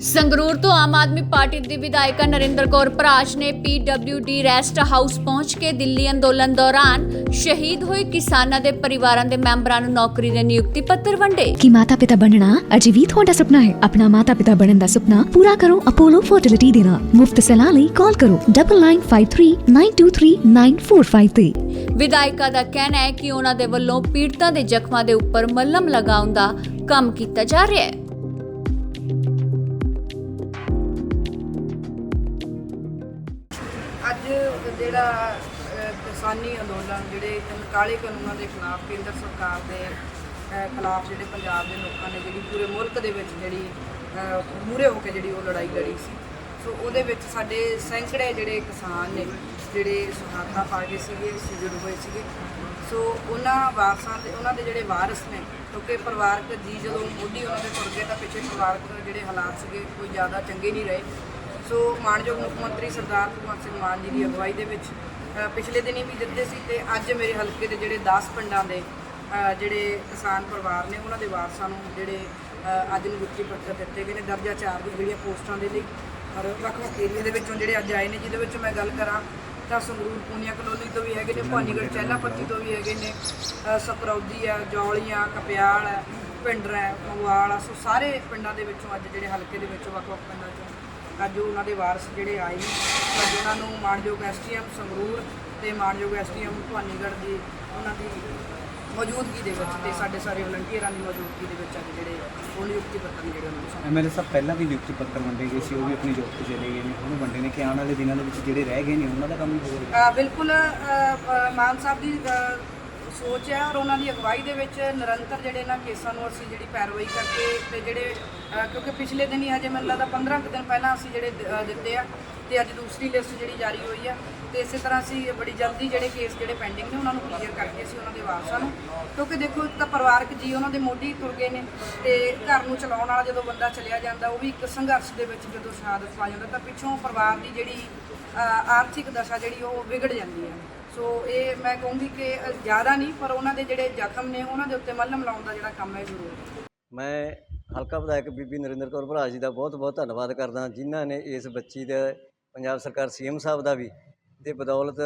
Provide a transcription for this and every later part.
ਸੰਗਰੂਰ ਤੋਂ ਆਮ ਆਦਮੀ ਪਾਰਟੀ ਦੀ ਵਿਧਾਇਕਾ ਨਰਿੰਦਰ ਕੌਰ ਭਰਾਜ ਨੇ ਪੀਡਬਲਯੂਡੀ ਰੈਸਟ ਹਾਊਸ ਪਹੁੰਚ ਕੇ ਦਿੱਲੀ ਅੰਦੋਲਨ ਦੌਰਾਨ ਸ਼ਹੀਦ ਹੋਏ ਕਿਸਾਨਾਂ ਦੇ ਪਰਿਵਾਰਾਂ ਦੇ ਮੈਂਬਰਾਂ ਨੂੰ ਨੌਕਰੀ ਦੇ ਨਿਯੁਕਤੀ ਪੱਤਰ ਵੰਡੇ। ਕਿ ਮਾਤਾ ਪਿਤਾ ਬਣਨਾ? ਅਜੇ ਵੀ ਤੁਹਾਡਾ ਸੁਪਨਾ ਹੈ? ਆਪਣਾ ਮਾਤਾ ਪਿਤਾ ਬਣਨ ਦਾ ਸੁਪਨਾ ਪੂਰਾ ਕਰੋ ਅਪੋਲੋ ਫਰਟੀਲਿਟੀ ਦੇ ਨਾਲ। ਮੁਫਤ ਸਲਾਹ ਲਈ ਕਾਲ ਕਰੋ 9953923945 ਤੇ। ਵਿਧਾਇਕਾ ਦਾ ਕਹਿਣਾ ਹੈ ਕਿ ਉਹਨਾਂ ਦੇ ਵੱਲੋਂ ਪੀੜਤਾਂ ਦੇ ਜ਼ਖਮਾਂ ਦੇ ਉੱਪਰ ਮੱਲਮ ਲਗਾਉਣ ਦਾ ਕੰਮ ਕੀਤਾ ਜਾ ਰਿਹਾ ਹੈ। ਅੱਜ ਜਿਹੜਾ ਕਿਸਾਨੀ ਅੰਦੋਲਨ ਜਿਹੜੇ ਕਾਲੇ ਕਾਨੂੰਨਾਂ ਦੇ ਖਿਲਾਫ ਕੇਂਦਰ ਸਰਕਾਰ ਦੇ ਖਿਲਾਫ ਜਿਹੜੇ ਪੰਜਾਬ ਦੇ ਲੋਕਾਂ ਨੇ ਜਿਹੜੀ ਪੂਰੇ ਮੁਲਕ ਦੇ ਵਿੱਚ ਜਿਹੜੀ ਮੂਰੇ ਹੋ ਕੇ ਜਿਹੜੀ ਉਹ ਲੜਾਈ ਲੜੀ ਸੀ। ਸੋ ਉਹਦੇ ਵਿੱਚ ਸਾਡੇ ਸੈਂਕੜੇ ਜਿਹੜੇ ਕਿਸਾਨ ਨੇ, ਜਿਹੜੇ ਸ਼ਹਾਦਤਾਂ ਪਾ ਗਏ ਸੀਗੇ ਸ਼ਹੀਦ ਹੋਏ ਸੀਗੇ। ਸੋ ਉਹਨਾਂ ਵਾਰਸਾਂ ਦੇ, ਉਹਨਾਂ ਦੇ ਜਿਹੜੇ ਵਾਰਸ ਨੇ, ਕਿਉਂਕਿ ਪਰਿਵਾਰਕ ਜੀ ਜਦੋਂ ਮੋਢੀ ਉਹਨਾਂ ਦੇ ਤੁਰ ਗਏ ਤਾਂ ਪਿੱਛੇ ਪਰਿਵਾਰਕ ਜਿਹੜੇ ਹਾਲਾਤ ਸੀਗੇ, ਕੋਈ ਜ਼ਿਆਦਾ ਚੰਗੇ ਨਹੀਂ ਰਹੇ। ਸੋ ਮਾਨਯੋਗ ਮੁੱਖ ਮੰਤਰੀ ਸਰਦਾਰ ਭਗਵੰਤ ਸਿੰਘ ਮਾਨ ਜੀ ਦੀ ਅਗਵਾਈ ਦੇ ਵਿੱਚ ਅ, ਪਿਛਲੇ ਦਿਨੀ ਵੀ ਦਿੱਤੇ ਸੀ ਤੇ ਅੱਜ ਮੇਰੇ ਹਲਕੇ ਦੇ ਜਿਹੜੇ 10 ਪਿੰਡਾਂ ਦੇ ਜਿਹੜੇ ਕਿਸਾਨ ਪਰਿਵਾਰ ਨੇ ਉਹਨਾਂ ਦੇ ਵਾਰਸਾਂ ਨੂੰ ਜਿਹੜੇ ਅੱਜ ਨਿਯੁਕਤੀ ਪੱਤਰ ਦਿੱਤੇ ਗਏ ਨੇ ਦਰਜਾ 4 ਦੀ ਜਿਹੜੀਆਂ ਪੋਸਟਾਂ ਦੇ ਲਈ ਔਰ ਵੱਖ-ਵੱਖ ਏਰੀਏ ਦੇ ਵਿੱਚੋਂ ਜਿਹੜੇ ਅੱਜ ਆਏ ਨੇ ਜਿਹਦੇ ਵਿੱਚ ਮੈਂ ਗੱਲ ਕਰਾਂ ਤਾਂ ਸੰਗਰੂਰ ਪੂਨੀਆ ਕਲੋਨੀ ਤੋਂ ਵੀ ਹੈਗੇ ਨੇ ਭਾਨੀਗੜ੍ਹ ਚਹਿਲਾਪੱਤੀ ਤੋਂ ਵੀ ਹੈਗੇ ਨੇ ਅ, ਸਕਰੌਦੀ ਆ ਜੌਲੀਆਂ ਕਪਿਆਲ ਹੈ ਪਿੰਡਰ ਹੈ ਮੰਗਵਾਲ ਆ ਸੋ ਸਾਰੇ ਪਿੰਡਾਂ ਦੇ ਵਿੱਚੋਂ ਅੱਜ ਜਿਹੜੇ ਹਲਕੇ ਦੇ ਵਿੱਚੋਂ ਵੱਖ-ਵੱਖ ਪਿੰਡਾਂ ਚੋਂ ਅੱਜ ਉਹਨਾਂ ਦੇ ਵਾਰਸ ਜਿਹੜੇ ਆਏ ਨੇ ਅੱਜ ਉਹਨਾਂ ਨੂੰ ਮਾਨਯੋਗ ਐਸਟੀਐਮ ਸੰਗਰੂਰ ਤੇ ਮਾਨਯੋਗ ਐਸਟੀਐਮ ਭਾਨੀਗੜ੍ਹ ਦੀ ਉਹਨਾਂ ਦੀ ਮੌਜੂਦਗੀ ਦੇ ਵਿੱਚ ਤੇ ਸਾਡੇ ਸਾਰੇ ਵਲੰਟੀਅਰਾਂ ਦੀ ਮੌਜੂਦਗੀ ਦੇ ਵਿੱਚ ਅੱਜ ਜਿਹੜੇ ਉਹ ਨਿਯੁਕਤੀ ਪੱਤਰ ਜਿਹੜੇ ਉਹਨਾਂ ਨੂੰ। ਐਮਐਲਏ ਸਾਹਿਬ ਪਹਿਲਾਂ ਵੀ ਨਿਯੁਕਤੀ ਪੱਤਰ ਵੰਡੇ ਗਏ ਸੀ ਉਹ ਵੀ ਆਪਣੀ ਜੋਬ ਤੇ ਚਲੇ ਗਏ ਨੇ ਉਹਨੂੰ ਵੰਡੇ ਨੇ ਕਿ ਆਉਣ ਵਾਲੇ ਦਿਨਾਂ ਦੇ ਵਿੱਚ ਜਿਹੜੇ ਰਹਿ ਗਏ ਨੇ ਉਹਨਾਂ ਦਾ ਕੰਮ ਵੀ ਹੋ ਰਿਹਾ ਅ, ਬਿਲਕੁਲ ਮਾਨ ਸਾਹਿਬ ਦੀ ਸੋਚ ਹੈ ਔਰ ਉਹਨਾਂ ਦੀ ਅਗਵਾਈ ਦੇ ਵਿੱਚ ਨਿਰੰਤਰ ਜਿਹੜੇ ਇਹਨਾਂ ਕੇਸਾਂ ਨੂੰ ਅਸੀਂ ਜਿਹੜੀ ਪੈਰਵਾਈ ਕਰਕੇ ਤੇ ਜਿਹੜੇ ਕਿਉਂਕਿ ਪਿਛਲੇ ਦਿਨ ਹੀ ਹਜੇ ਮੈਨੂੰ ਲੱਗਦਾ 15 ਕੁ ਦਿਨ ਪਹਿਲਾਂ ਅਸੀਂ ਜਿਹੜੇ ਦਿੱਤੇ ਆ ਤੇ ਅੱਜ ਦੂਸਰੀ ਲਿਸਟ ਜਿਹੜੀ ਜਾਰੀ ਹੋਈ ਆ ਤੇ ਇਸੇ ਤਰ੍ਹਾਂ ਅਸੀਂ ਬੜੀ ਜਲਦੀ ਜਿਹੜੇ ਕੇਸ ਜਿਹੜੇ ਪੈਂਡਿੰਗ ਨੇ ਉਹਨਾਂ ਨੂੰ ਕਲੀਅਰ ਕਰਕੇ ਅਸੀਂ ਉਹਨਾਂ ਦੇ ਵਾਰਸਾਂ ਨੂੰ, ਕਿਉਂਕਿ ਦੇਖੋ ਇੱਕ ਤਾਂ ਪਰਿਵਾਰਕ ਜੀ ਉਹਨਾਂ ਦੇ ਮੋਢੀ ਤੁਰ ਗਏ ਨੇ ਤੇ ਘਰ ਨੂੰ ਚਲਾਉਣ ਵਾਲਾ ਜਦੋਂ ਬੰਦਾ ਚਲਿਆ ਜਾਂਦਾ ਉਹ ਵੀ ਇੱਕ ਸੰਘਰਸ਼ ਦੇ ਵਿੱਚ ਜਦੋਂ ਸ਼ਹਾਦਤ ਪਾ ਜਾਂਦਾ ਤਾਂ ਪਿੱਛੋਂ ਪਰਿਵਾਰ ਦੀ ਜਿਹੜੀ ਆਰਥਿਕ ਦਸ਼ਾ ਜਿਹੜੀ ਉਹ ਵਿਗੜ ਜਾਂਦੀ ਹੈ। ਸੋ ਇਹ ਮੈਂ ਕਹੂੰਗੀ ਕਿ ਜ਼ਿਆਦਾ ਨਹੀਂ, ਪਰ ਉਹਨਾਂ ਦੇ ਜਿਹੜੇ ਜ਼ਖਮ ਨੇ, ਉਹਨਾਂ ਦੇ ਉੱਤੇ ਮੱਲਮ ਲਾਉਣ ਦਾ ਜਿਹੜਾ ਕੰਮ ਹੈ ਜ਼ਰੂਰ। ਮੈਂ ਹਲਕਾ ਵਿਧਾਇਕ ਬੀਬੀ ਨਰਿੰਦਰ ਕੌਰ ਭਰਾ ਜੀ ਦਾ ਬਹੁਤ ਬਹੁਤ ਧੰਨਵਾਦ ਕਰਦਾ ਜਿਨ੍ਹਾਂ ਨੇ ਇਸ ਬੱਚੀ ਦੇ, ਪੰਜਾਬ ਸਰਕਾਰ ਸੀਐਮ ਸਾਹਿਬ ਦਾ ਵੀ, ਦੇ ਬਦੌਲਤ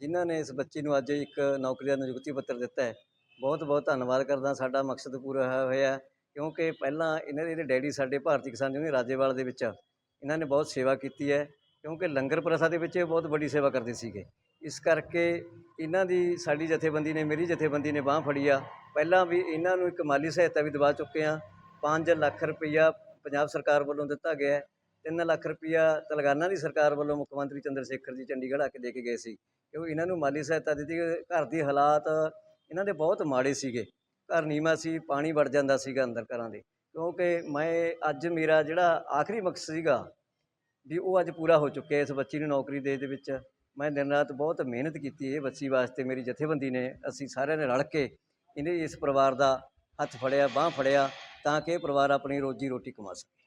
ਜਿਨ੍ਹਾਂ ਨੇ ਇਸ ਬੱਚੀ ਨੂੰ ਅੱਜ ਇੱਕ ਨੌਕਰੀ ਦਾ ਨਿਯੁਕਤੀ ਪੱਤਰ ਦਿੱਤਾ ਹੈ। ਬਹੁਤ ਬਹੁਤ ਧੰਨਵਾਦ ਕਰਦਾ ਸਾਡਾ ਮਕਸਦ ਪੂਰਾ ਹੋਇਆ ਹੋਇਆ ਕਿਉਂਕਿ ਪਹਿਲਾਂ ਇਹਨਾਂ ਦੇ ਜਿਹੜੇ ਡੈਡੀ ਸਾਡੇ ਭਾਰਤੀ ਕਿਸਾਨ ਯੂਨੀਅਨ ਰਾਜੇਵਾਲ ਦੇ ਵਿੱਚ ਇਹਨਾਂ ਨੇ ਬਹੁਤ ਸੇਵਾ ਕੀਤੀ ਹੈ। ਕਿਉਂਕਿ ਲੰਗਰ ਪ੍ਰਥਾ ਦੇ ਵਿੱਚ ਇਹ ਬਹੁਤ ਵੱਡੀ ਸੇਵਾ ਕਰਦੇ ਸੀਗੇ। ਇਸ ਕਰਕੇ ਇਹਨਾਂ ਦੀ ਸਾਡੀ ਜਥੇਬੰਦੀ ਨੇ, ਮੇਰੀ ਜਥੇਬੰਦੀ ਨੇ ਬਾਹ ਫੜੀ ਆ। ਪਹਿਲਾਂ ਵੀ ਇਹਨਾਂ ਨੂੰ ਇੱਕ ਮਾਲੀ ਸਹਾਇਤਾ ਵੀ ਦਵਾ ਚੁੱਕੇ ਆ 5 ਲੱਖ ਰੁਪਈਆ ਪੰਜਾਬ ਸਰਕਾਰ ਵੱਲੋਂ ਦਿੱਤਾ ਗਿਆ ਹੈ। 3 ਲੱਖ ਰੁਪਈਆ ਤੇਲੰਗਾਨਾ ਦੀ ਸਰਕਾਰ ਵੱਲੋਂ ਮੁੱਖ ਮੰਤਰੀ ਚੰਦਰ ਸ਼ੇਖਰ ਜੀ ਚੰਡੀਗੜ੍ਹ ਆ ਕੇ ਦੇ ਕੇ ਗਏ ਸੀ। ਕਿਉਂਕਿ ਇਹਨਾਂ ਨੂੰ ਮਾਲੀ ਸਹਾਇਤਾ ਦਿੱਤੀ ਘਰ ਦੀ ਹਾਲਾਤ ਇਹਨਾਂ ਦੇ ਬਹੁਤ ਮਾੜੇ ਸੀਗੇ। ਘਰ ਨੀਵਾਂ ਸੀ, ਪਾਣੀ ਵੜ ਜਾਂਦਾ ਸੀਗਾ ਅੰਦਰ ਘਰਾਂ ਦੇ। ਕਿਉਂਕਿ ਮੈਂ ਅੱਜ ਮੇਰਾ ਜਿਹੜਾ ਆਖਰੀ ਮਕਸਦ ਸੀਗਾ ਵੀ ਉਹ ਅੱਜ ਪੂਰਾ ਹੋ ਚੁੱਕਿਆ ਇਸ ਬੱਚੀ ਨੂੰ ਨੌਕਰੀ ਦੇ ਦੇ ਵਿੱਚ। ਮੈਂ ਦਿਨ ਰਾਤ ਬਹੁਤ ਮਿਹਨਤ ਕੀਤੀ ਇਹ ਬੱਚੀ ਵਾਸਤੇ। ਮੇਰੀ ਜਥੇਬੰਦੀ ਨੇ ਅਸੀਂ ਸਾਰਿਆਂ ਨੇ ਰਲ ਕੇ ਇਹਨੇ ਇਸ ਪਰਿਵਾਰ ਦਾ ਹੱਥ ਫੜਿਆ, ਬਾਹ ਫੜਿਆ ਤਾਂ ਕਿ ਇਹ ਪਰਿਵਾਰ ਆਪਣੀ ਰੋਜੀ ਰੋਟੀ ਕਮਾ ਸਕੇ।